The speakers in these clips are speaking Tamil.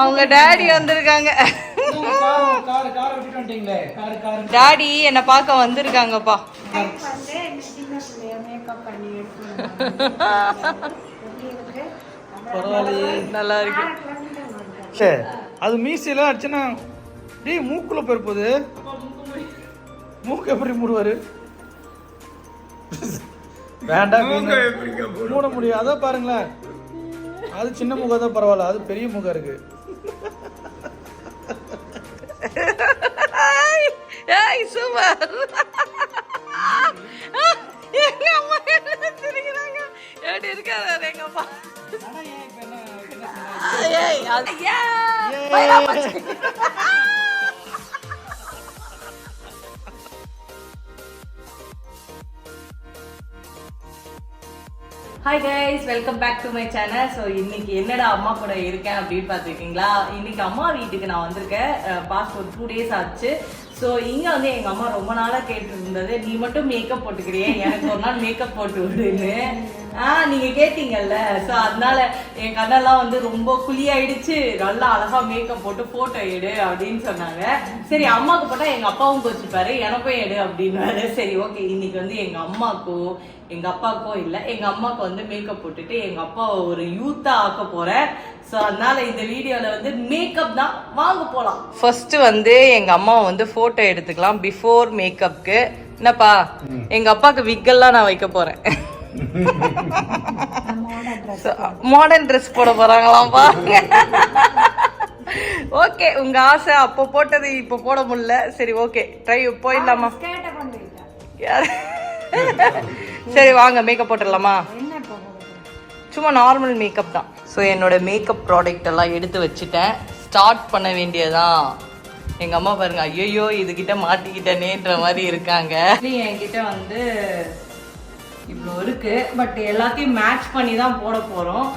அவங்க டாடி வந்திருக்காங்க. கார் கார் கார் விட்டுட்டு வந்துட்டீங்களே கார் கார் டாடி என்னை பார்க்க வந்திருக்காங்கப்பா. நல்லா இருக்கு. சே அது மீசையெல்லாம் அடிச்சுன்னா டேய் மூக்குல போயிருப்போது. மூக்கு எப்படி மூடுவாரு? வேண்டாம் மூட முடியும் அதான் பாருங்களேன். அது சின்ன முகம் தான் பரவாயில்ல. அது பெரிய முகம் இருக்கு. ஏய், சூப்பர் எங்க அம்மா என்ன சிரிக்கிறாங்க? எப்படி இருக்காரு எங்க அம்மா? ஏய் அது ஏய் hi guys welcome back to my channel so இன்னைக்கு என்னடா அம்மா கூட இருக்கேன் அப்படின்னு பார்த்துருக்கீங்களா? இன்னைக்கு அம்மா வீட்டுக்கு நான் வந்திருக்கேன். பாஸ்ட் ஒரு டூ டேஸ் ஆச்சு. ஸோ இங்கே வந்து எங்கள் அம்மா ரொம்ப நாளாக கேட்டுருந்தது நீ மட்டும் மேக்கப் போட்டுக்கிறியே. எனக்கு ஒரு நாள் மேக்கப் போட்டு விடுன்னு. ஆ நீங்கள் கேட்டீங்கல்ல. ஸோ அதனால என் கண்ணெல்லாம் வந்து ரொம்ப குழியாயிடுச்சு. நல்லா அழகா மேக்கப் போட்டு ஃபோட்டோ எடு அப்படின்னு சொன்னாங்க. சரி அம்மாவுக்கு போட்டால் எங்கள் அப்பாவும் கோச்சிப்பாரு எனக்கும் எடு அப்படின்னாரு. சரி ஓகே இன்னைக்கு வந்து எங்கள் அம்மாக்கோ எங்க அப்பாக்கோ இல்ல. எங்க அம்மாக்கு வந்து மேக்கப் போட்டுட்டு எங்க அப்பாவை ஒரு யூத்தா ஆக்க போறேன். சோ அதனால இந்த வீடியோல வந்து மேக்கப் தான். வாங்க போலாம். ஃபர்ஸ்ட் வந்து எங்க அம்மாவை வந்து போட்டோ எடுத்துக்கலாம் பிஃபோர் மேக்கப்க்கு என்னப்பா? எங்க அப்பாக்கு விக்கெல்லாம் நான் வைக்க போறேன். மாடர்ன் ட்ரெஸ் போட போறாங்களாம் பாருங்க. ஓகே உங்க ஆசை அப்போ போட்டது இப்போ போட முடியல. சரி ஓகே ட்ரை போயிடலாமா? சரி வாங்க மேக்கப் போட்டுடலாமா? சும்மா நார்மல் மேக்கப் தான். ஸோ என்னோட மேக்கப் ப்ராடக்ட் எல்லாம் எடுத்து வச்சுட்டேன். ஸ்டார்ட் பண்ண வேண்டியதான் எங்க அம்மா பாருங்க ஐயோ இதுகிட்ட மாட்டிக்கிட்டேனேன்ற மாதிரி இருக்காங்க. என்கிட்ட வந்து இவ்வளோ இருக்குது பட் எல்லாத்தையும் மேட்ச் பண்ணி தான் போட போகிறோம்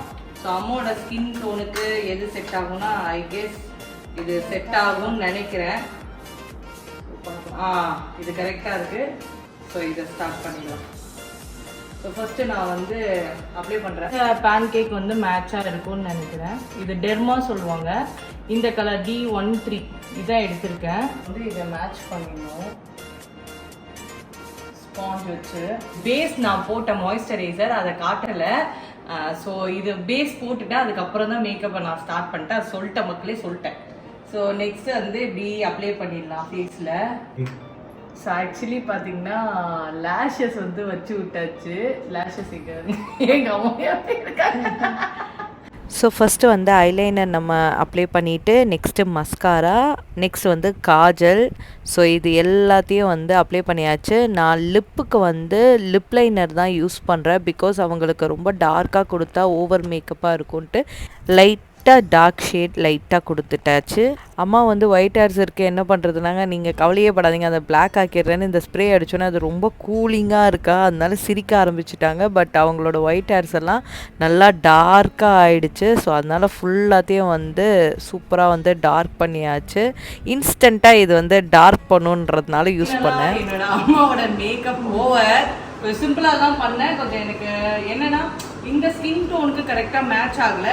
ஸோ அம்மாவோட ஸ்கின் டோனுக்கு எது செட் ஆகும்னா ஐ கெஸ் இது செட் ஆகும்னு நினைக்கிறேன். ஆ இது கரெக்டாக இருக்குது ஸோ இதை ஸ்டார்ட் பண்ணிடலாம். ஸோ ஃபஸ்ட்டு நான் வந்து அப்ளை பண்ணுறேன் பேன் கேக் வந்து மேட்சாக இருக்கும்னு நினைக்கிறேன். இது டெர்மா சொல்லுவாங்க. இந்த கலர் டி ஒன் த்ரீ இதான் எடுத்திருக்கேன். வந்து இதை மேட்ச் பண்ணிடணும். ஸ்பாஞ்ச் வச்சு பேஸ் நான் போட்ட மாய்ஸ்சரைசர் அதை காட்டல. ஸோ இது பேஸ் போட்டுட்டு அதுக்கப்புறம் தான் மேக்கப்பை நான் ஸ்டார்ட் பண்ணிட்டேன். அது சொல்லிட்டேன் மக்களே சொல்லிட்டேன். ஸோ நெக்ஸ்ட் வந்து இப்படி அப்ளை பண்ணிடலாம் ஃபேஸில் ஸோ ஆக்சுவலி பார்த்தீங்கன்னா லேஷஸ் வந்து வச்சு விட்டாச்சு. லேஷஸ் இங்கே எங்கள் அம்மா இருக்காங்க. ஸோ ஃபஸ்ட்டு வந்து ஐலைனர் நம்ம அப்ளை பண்ணிவிட்டு நெக்ஸ்ட்டு மஸ்காரா நெக்ஸ்ட் வந்து காஜல். ஸோ இது எல்லாத்தையும் வந்து அப்ளை பண்ணியாச்சு. நான் லிப்புக்கு வந்து லிப் லைனர் தான் யூஸ் பண்ணுறேன் பிகாஸ் அவங்களுக்கு ரொம்ப டார்க்காக கொடுத்தா ஓவர் மேக்கப்பாக இருக்கும்ன்ட்டு லைட் லைட்டாக டார்க் ஷேட் லைட்டாக கொடுத்துட்டாச்சு. அம்மா வந்து ஒயிட் ஹேர்ஸ் இருக்கு என்ன பண்ணுறதுனாங்க நீங்கள் கவலையே படாதீங்க. அந்த பிளாக் ஆக்கிடுறேன்னு இந்த ஸ்ப்ரே அடிச்சோன்னே அது ரொம்ப கூலிங்காக இருக்கா? அதனால சிரிக்க ஆரம்பிச்சிட்டாங்க. பட் அவங்களோட ஒயிட் ஹேர்ஸ் எல்லாம் நல்லா டார்க்காக ஆயிடுச்சு. ஸோ அதனால ஃபுல்லாத்தையும் வந்து சூப்பராக வந்து டார்க் பண்ணியாச்சு. இன்ஸ்டண்ட்டாக இது வந்து டார்க் பண்ணுன்றதுனால யூஸ் பண்ணேன். என்னோட அம்மாவோட மேக்கப் ஓவர் சிம்பிளா தான் பண்ணேன். கொஞ்சம் எனக்கு என்னன்னா இந்த ஸ்கின் டோனுக்கு கரெக்டா மேட்ச் ஆகல.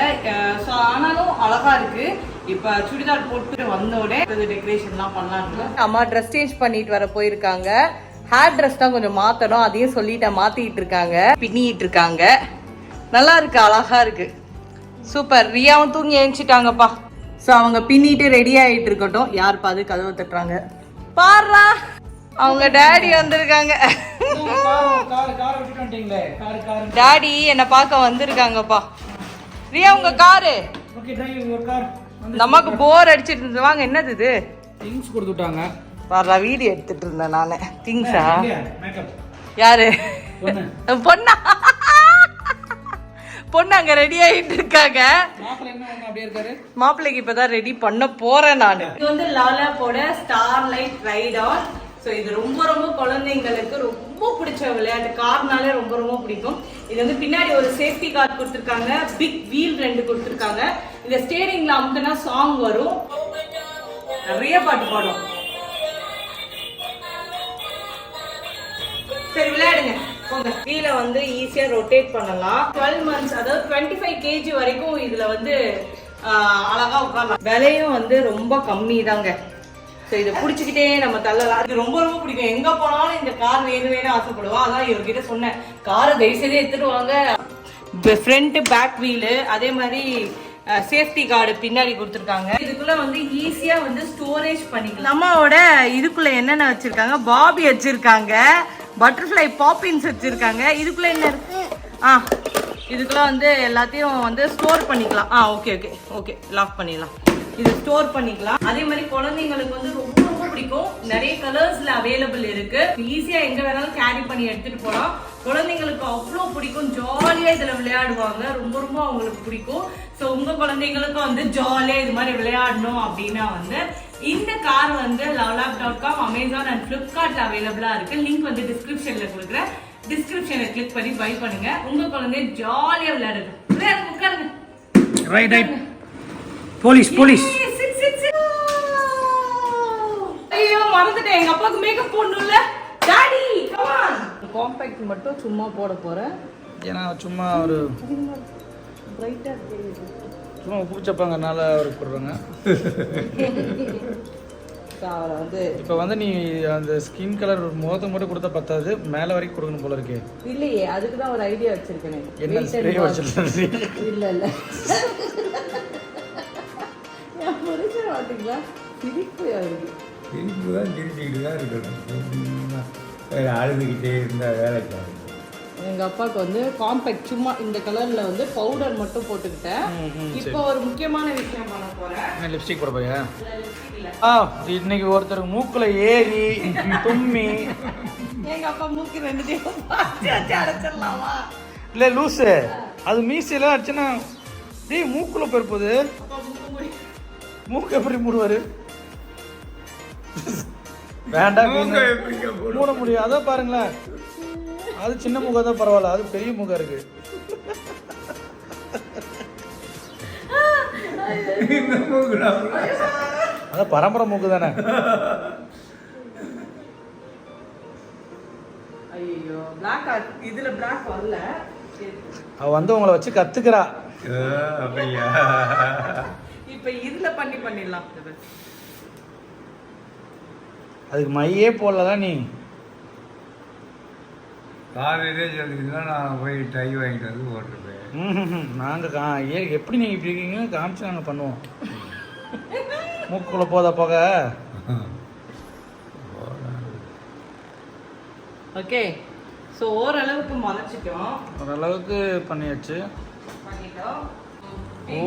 ஸோ ஆனாலும் அழகா இருக்கு. இப்ப சுடிதார் போட்டு வந்தோடனே டெக்கரேஷன்லாம் பண்ணலாம்னு அம்மா ட்ரெஸ் சேஞ்ச் பண்ணிட்டு வர போயிருக்காங்க. ஹேர் ட்ரெஸ் தான் கொஞ்சம் மாத்தணும். அதையும் சொல்லிட்டேன். மாத்திட்டு இருக்காங்க. பின்னிட்டு இருக்காங்க. நல்லா இருக்கு. அழகா இருக்கு. சூப்பர் ரியாவும் தூங்கி எழுந்துட்டாங்கப்பா ஸோ அவங்க பின்னிட்டு ரெடி ஆயிட்டு இருக்கட்டும். யார் பாது கதவை தட்டுறாங்க? பாருடா அவங்க டாடி வந்திருக்காங்க. கார் கார் கார் விட்டுட்டு வந்துட்டீங்களே கார் கார் டாடி என்னை பார்க்க வந்திருக்காங்கப்பா. ரியா உங்க காரு? ஓகே டிரைவ் ஒரு கார் இந்த அம்மாக்கு போர் அடிச்சிட்டு இருந்தது. வாங்க என்னது இது? திங்ஸ் கொடுத்து விட்டாங்க பாரு வீடியோ எடுத்துட்டு இருந்தேன் நானு. திங்ஸா மேக்கப் யாரு? பொண்ணு. பொண்ணா? அங்க ரெடி ஆயிட்டு இருக்காங்க. மாப்பிள்ளை என்ன ஒண்ணு அப்படியே இருக்காரு? மாப்பிள்ளைக்கு இப்பதான் ரெடி பண்ண போறேன் நானு. இது வந்து லாலா போட star light right on so இது ரொம்ப ரொம்ப குழந்தைங்களுக்கு ரொம்ப பிடிச்ச விளையாட்டு. கார்னாலே ரொம்ப ரொம்ப பிடிக்கும். இது வந்து பின்னாடி ஒரு சேஃப்டி கார் கொடுத்துருக்காங்க. பிக் வீல் ரெண்டு கொடுத்துருக்காங்க. இந்த ஸ்டேரிங்ல அமுக்குனா சாங் வரும். நிறைய பாட்டு பாடும் சரி விளையாடுங்க. போங்க. கீழே வந்து ஈஸியா ரொட்டேட் பண்ணலாம். டுவெல் மந்த்ஸ் அதாவது டுவெண்ட்டி ஃபைவ் கேஜி வரைக்கும் இதுல வந்து அழகா உட்காரலாம். விலையும் வந்து ரொம்ப கம்மி தாங்க ஸோ இதை பிடிச்சிக்கிட்டே நம்ம தள்ளலாம். இது ரொம்ப ரொம்ப பிடிக்கும். எங்க போனாலும் இந்த கார் வேணும் வேணும் ஆசைப்படுவோம் அதான் இவர்கிட்ட சொன்னேன். காரை தயவுசெய்து எடுத்துட்டு வாங்க. ஃப்ரண்ட் பேக் வீலு அதே மாதிரி சேஃப்டி கார்டு பின்னாடி கொடுத்துருக்காங்க. இதுக்குள்ள வந்து ஈஸியா வந்து ஸ்டோரேஜ் பண்ணிக்கலாம். நம்மளோட இதுக்குள்ள என்னென்ன வச்சிருக்காங்க? பாபி வச்சிருக்காங்க. பட்டர்ஃப்ளை பாப்பின்ஸ் வச்சிருக்காங்க. இதுக்குள்ள என்ன இருக்கு? ஆ இதுக்குள்ள வந்து எல்லாத்தையும் வந்து ஸ்டோர் பண்ணிக்கலாம். ஆ ஓகே ஓகே ஓகே லாக் பண்ணிடலாம். இது ஸ்டோர் பண்ணிக்கலாம். அதே மாதிரி குழந்தைங்களுக்கு வந்து ரொம்ப ரொம்ப பிடிக்கும். நிறைய கலர்ஸ்ல அவைலபிள் இருக்கு. ஈஸியா எங்க வேணாலும் கேரி பண்ணி எடுத்துட்டு போலாம். குழந்தைங்களுக்கு அவ்வளோ பிடிக்கும். ஜாலியா இதுல விளையாடுவாங்க. ரொம்ப ரொம்ப அவங்களுக்கு பிடிக்கும். ஸோ உங்க குழந்தைங்களுக்கும் வந்து ஜாலியா இது மாதிரி விளையாடணும் அப்படின்னா வந்து இந்த கார் வந்து LuvLap dot com Amazon and ஃப்ளிப்கார்ட்ல அவைலபிளா இருக்கு. லிங்க் வந்து டிஸ்கிரிப்ஷன்ல கொடுக்குறேன். டிஸ்கிரிப்ஷனை கிளிக் பண்ணி பை பண்ணுங்க. உங்க குழந்தைய ஜாலியா விளையாடுங்க உட்காருங்க. Right right police police. ஐயோ மறந்துட்டேன். எங்க அப்பாவுக்கு மேக்கப் போடணும்ல. டாடி கமான் காம்பேக்ட் மட்டும் சும்மா போட போறேன். ஏன்னா சும்மா ஒரு பிரைட்டா தெரியுது சும்மா உப்பு சப்பாங்கனால அவருக்கு போடுறாங்க. அவரை வந்து இப்போ வந்து நீ அந்த ஸ்கின் கலர் முகத்துக்கு மட்டும் கொடுத்தா பத்தாது. மேலே வரைக்கும் கொடுக்கணும் போல இருக்கே. இல்லையே அதுக்கு தான் ஒரு ஐடியா வச்சிருக்கேன். என்ன ஸ்ப்ரே வச்சிருக்கேன் இல்ல இல்ல. பாத்தீங்களா சிரிப்பு அவருக்கு சிரிப்பு தான் சிரிச்சுக்கிட்டு தான் இருக்கணும். வேற அழுதுகிட்டே இருந்தால் வேலைக்கு ஆகும். எங்க அப்பாவுக்கு வந்து காம்பேக்ட் சும்மா இந்த கலர்ல வந்து பவுடர் மட்டும் போட்டுக்கிட்டேன். இப்போ ஒரு முக்கியமான விஷயம் பண்ண போறேன். லிப்ஸ்டிக் போட போயா ஆ இன்னைக்கு ஒருத்தருக்கு மூக்குல ஏறி தும்மி. எங்க அப்பா மூக்கு ரெண்டு அடைச்சிடலாமா? இல்லை லூசு. அது மீசையில் அடிச்சுன்னா டேய் மூக்குல போயிருப்போது. மூக்கு எப்படி மூடுவாரு? வேண்டாம்? மூட முடியும். அதான் பாருங்களேன். அது சின்ன முகம் தான் பரவாயில்ல. அது பெரிய முகம் இருக்கு. அதான் பரம்பரை மூக்கு தானே. அவ வந்து உங்களை வச்சு கத்துக்கிறா. அப்படியா? இப்ப இதுல பண்ணி பண்ணிடலாம். அதுக்கு மையே போடலாம் நீ. காலையிலே சொல்லிங்கன்னா நான் போய் டை வாங்கிட்டு வந்து போட்டிருப்பேன். ம்ஹும். நாங்க கா ஏ எப்படி நீங்க இப்படி இருக்கீங்க? காமிச்சு நாங்க பண்ணுவோம். மூக்குள்ள போதா போக? ஓகே. ஸோ ஓரளவுக்கு மலைச்சிட்டோம் ஓரளவுக்கு பண்ணியாச்சு. பண்ணிட்டோம். ஓ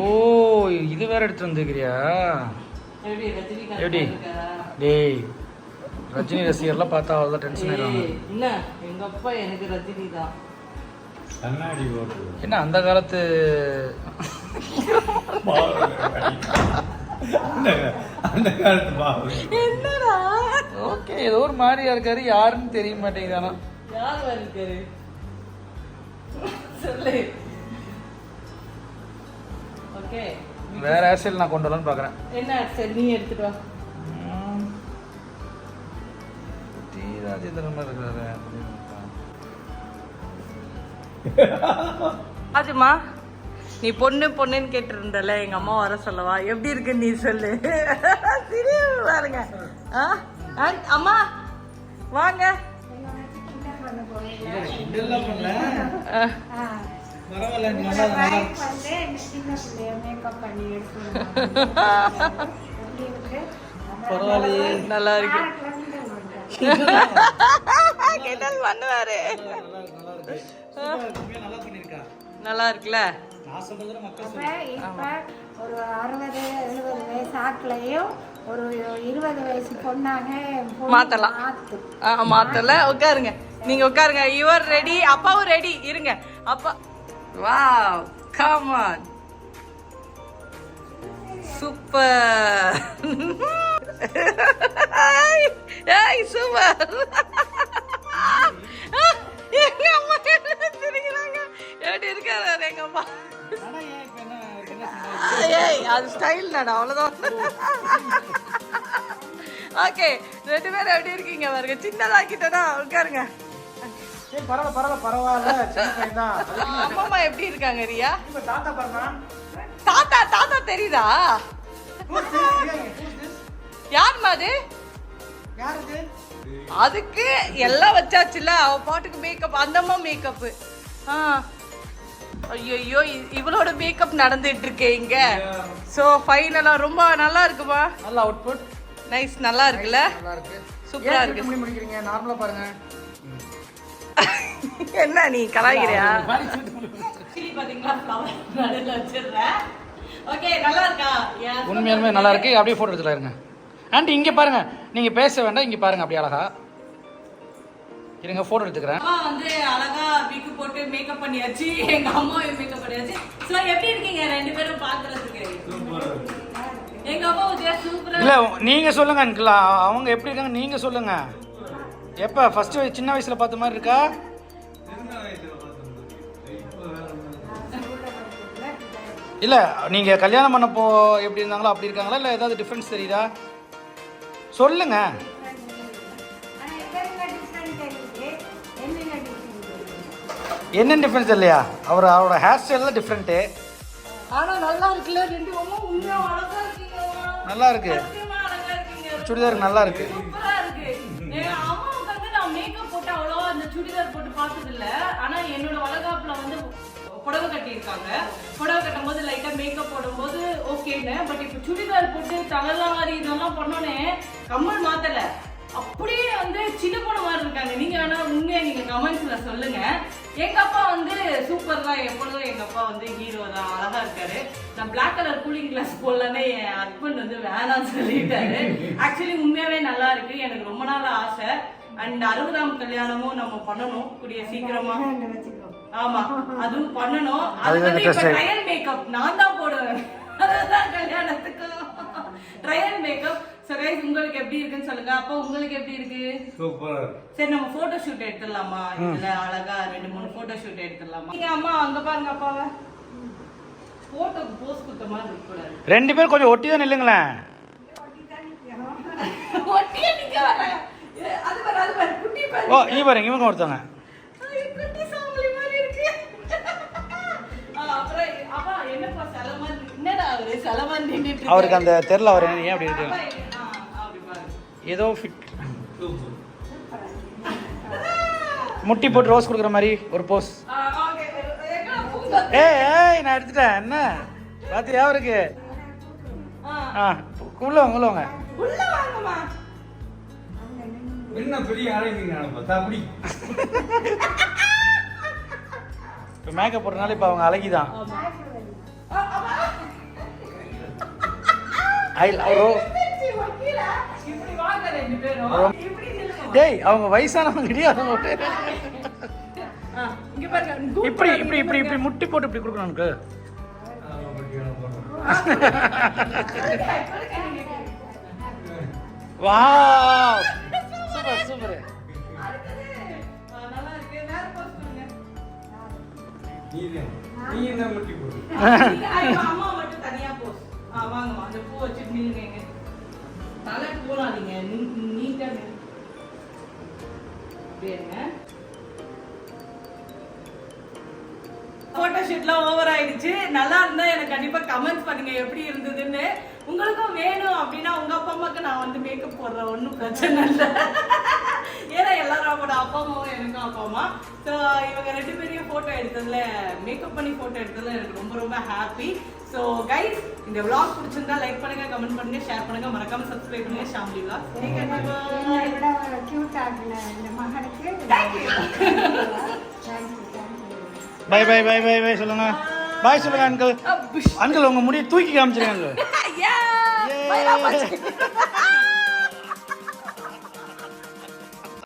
இது வேற எடுத்து வந்துக்கிறியா எப்படி? டேய் ரஜினி ரசிகர்லாம் பார்த்தா அவ்வளோதான் டென்ஷன் ஆயிடுவாங்க. ஏய், என்ன? எங்க அப்பா எனக்கு ரஜினி தான். கண்ணாடி என்ன அந்த காலத்து அந்த அந்த காலத்து என்னடா? ஓகே ஏதோ ஒரு மாதிரியா இருக்காரு யாருன்னு தெரிய மாட்டேங்குது யார் இருக்காரு சொல்லு. ஓகே. வேற ஹேர் நான் கொண்டு வரலான்னு பார்க்குறேன் என்ன சரி நீ எடுத்துட்டு வா. தீராஜேந்திரன் மாதிரி இருக்கிறாரு ஆஜுமா நீ பொண்ணு பொண்ணுன்னு கேட்டு இருந்தல எங்க அம்மா வர சொல்லவா? எப்படி இருக்கு நீ சொல்லு. சிரி பாருங்க. ஆ? ஆ, அம்மா வாங்க. பரவாயில்ல மேக்கப் பண்ணி பரவாயில்லையே. நல்லா இருக்கு. கேட்டால் பண்ணுவாரு. நல்லா இருக்குல்ல? ஒரு அறுபது எழுபது வயசு ஆட்களையும் ஒரு இருபது வயசு பொண்ணாக பொண்ணு மாத்தலாம். மாத்து. ஆ மாத்தல. உட்காருங்க. நீங்க உட்காருங்க. யுவர் ரெடி அப்பாவும் ரெடி இருங்க. அப்பா. Wow come on super. ஏய் சூப்பர். எங்க அம்மா என்ன சிரிக்கிறாங்க? எப்படி இருக்காரு எங்க அம்மா? ஏய் அது ஸ்டைல் தானே அவ்வளோதான் ஓகே ரெண்டு பேரும் எப்படி இருக்கீங்க பாருங்க? சின்னதாக்கிட்டேனா உட்காருங்க. பரவாயில்ல பரவாயில்ல பரவாயில்ல சின்ன பையன் தான் அம்மா எப்படி இருக்காங்க ரியா? தாத்தா பாருங்க. தாத்தா தாத்தா தெரியுதா? யாரும்மா அது? அதுக்கு எல்லாம் வச்சாச்சுல அவ பாட்டுக்கு மேக்கப் அந்தம்மா மேக்கப் ஆ. ஐயோ இவளோட மேக்கப் நடந்துட்டு இருக்கு இங்க சோ ஃபைனலா ரொம்ப நல்லா இருக்குமா? நல்ல அவுட்புட் நைஸ் நல்லா இருக்குல்ல? நல்லா இருக்கு. சூப்பரா இருக்கு. முடிக்கிறீங்க? நார்மலா பாருங்க. நல்லா இருக்கா? Yeah, உண்மையாலுமே நல்லா இருக்கு. அப்படியே போட்டோ எடுத்துல இருங்க ஆண்டி இங்க பாருங்க. நீங்க பேச வேண்டாம் இங்க பாருங்க அப்படியே அழகா. இருங்க போட்டோ எடுத்துக்கிறேன். அம்மா வந்து அழகா விக்கு போட்டு மேக்கப் பண்ணியாச்சு. எங்க அம்மாவும் மேக்கப் பண்ணியாச்சு. சோ எப்படி இருக்கீங்க? ரெண்டு பேரும் பாக்குறதுக்கு. எங்க அம்மா உதயா சூப்பரா இல்ல நீங்க சொல்லுங்க அங்கிள் அவங்க எப்படி இருக்காங்க நீங்க சொல்லுங்க. எப்ப? ஃபர்ஸ்ட் சின்ன வயசுல பார்த்த மாதிரி இருக்கா? இல்ல நீங்க கல்யாணம் பண்ணப்போ எப்படி இருந்தாங்களோ அப்படி இருக்காங்களா? இல்ல ஏதாவது டிஃபரன்ஸ் தெரியுதா? சொல்லுங்க. என்ன டிஃபரன்ஸ் இல்லையா? அவர் அவரோட ஹேர் ஸ்டைல் டிஃப்ரெண்ட்டு ஆனா நல்லா இருக்குல்ல ரெண்டு நல்லா இருக்கு. சுடிதார் நல்லா இருக்கு. சுடிதார் போட்டு பார்த்தது இல்ல ஆனா என்னோட வளகாப்புல வந்து புடவை கட்டியிருக்காங்க. புடவை கட்டும் போது லைட்டாக மேக்கப் போடும்போது ஓகேன்னு பட் இப்போ சுடிதார் போட்டு தலைலாம் மாதிரி இதெல்லாம் பண்ணோன்னே கம்மல் மாத்தலை. அப்படியே வந்து சின்ன பொண்ணு மாதிரி இருக்காங்க. நீங்க வேணா உண்மையா நீங்க கமெண்ட்ஸ்ல சொல்லுங்க. எங்க அப்பா வந்து சூப்பர் தான். எப்பொழுதும் எங்க அப்பா வந்து ஹீரோ தான். அழகா இருக்காரு. நான் பிளாக் கலர் கூலிங் கிளாஸ் போடலன்னு என் ஹஸ்பண்ட் வந்து வேணாம்னு சொல்லிட்டாரு. ஆக்சுவலி உண்மையாவே நல்லா இருக்கு. எனக்கு ரொம்ப நாள் ஆசை. அண்ட் அறுபதாம் கல்யாணமும் நம்ம பண்ணணும். கூடிய சீக்கிரமா. ஆமா அதுவும் பண்ணணும். அது வந்து இப்ப. ட்ரையல் மேக்கப் நான் தான் போடுவேன். அதுதான் கல்யாணத்துக்கு. ட்ரையல் மேக்கப் சோ கைஸ் உங்களுக்கு எப்படி இருக்குன்னு சொல்லுங்க. அப்போ உங்களுக்கு எப்படி இருக்கு? சூப்பராக சரி நம்ம போட்டோ ஷூட் எடுத்துடலாமா? இதுல அழகா ரெண்டு மூணு போட்டோ ஷூட் எடுத்துடலாமா? நீங்க அம்மா அங்க பாருங்க அப்பாவை. போட்டோக்கு போஸ் குத்த மாதிரி இருக்க ரெண்டு பேரும் கொஞ்சம் ஒட்டி தான் நிக்க வரேன். ஏ, அது பாரு, குட்டி பாரு. ஓ இங்க பாருங்க இவங்க ஒருத்தவங்க. அவருக்கு அந்த தெரியல அவர் ஏன் அப்படி இருக்கு. ஏதோ ஃபிட் முட்டி போட்டு ரோஸ் கொடுக்குற மாதிரி ஒரு போஸ்? ஏய் ஏய் நான் எடுத்துட்டேன். என்ன? பாத்தியா அவருக்கு? ஆ, உள்ள வாங்க உள்ள வாங்க. என்ன பெரிய அப்படி. இப்போ மேக்கப் போடுறதுனால இப்போ அவங்க அழகிதான். ஐ. இப்படி நில்லுங்க. டேய் அவங்க வயசானவங்க கிடையாது இப்படி இப்படி இப்படி. இப்படி முட்டி போட்டு இப்படி கொடுக்கணும் எனக்கு வா சூப்பர் சூப்பர் நீ என்ன முட்டி போடு வாங்கம்மா. அந்த பூ வச்சுட்டு நில்லுங்க இங்க. தலை போலாதீங்க நீ- நீட்டா நில்லு. போட்டோ ஷூட்லாம் ஓவர் ஆயிடுச்சு நல்லா இருந்தா எனக்கு கண்டிப்பா கமெண்ட்ஸ் பண்ணுங்க எப்படி இருந்ததுன்னு உங்களுக்கும் வேணும் அப்படின்னா உங்க அப்பா அம்மாக்கு நான் வந்து மேக்கப் போடுறேன் ஒன்றும் பிரச்சனை இல்லை. ஏன்னா எல்லாரும் அவங்களோட அப்பா அம்மாவும் எனக்கும் அப்பா அம்மா. ஸோ இவங்க ரெண்டு பேரையும் ஃபோட்டோ எடுத்ததுல மேக்கப் பண்ணி ஃபோட்டோ எடுத்ததுல எனக்கு ரொம்ப ரொம்ப ஹாப்பி ஸோ கைஸ் இந்த vlog பிடிச்சிருந்தா லைக் பண்ணுங்க கமெண்ட் பண்ணுங்க ஷேர் பண்ணுங்க. மறக்காம சப்ஸ்கிரைப் பண்ணுங்க. ஷாம்லி இந்த மகனுக்கு thank you thank you thank you bye bye bye bye bye சொல்லுங்க. பாய் சொல்லுங்க அங்கிள் அங்கிள் உங்க முடியை தூக்கி காமிச்சிருங்க 我也要换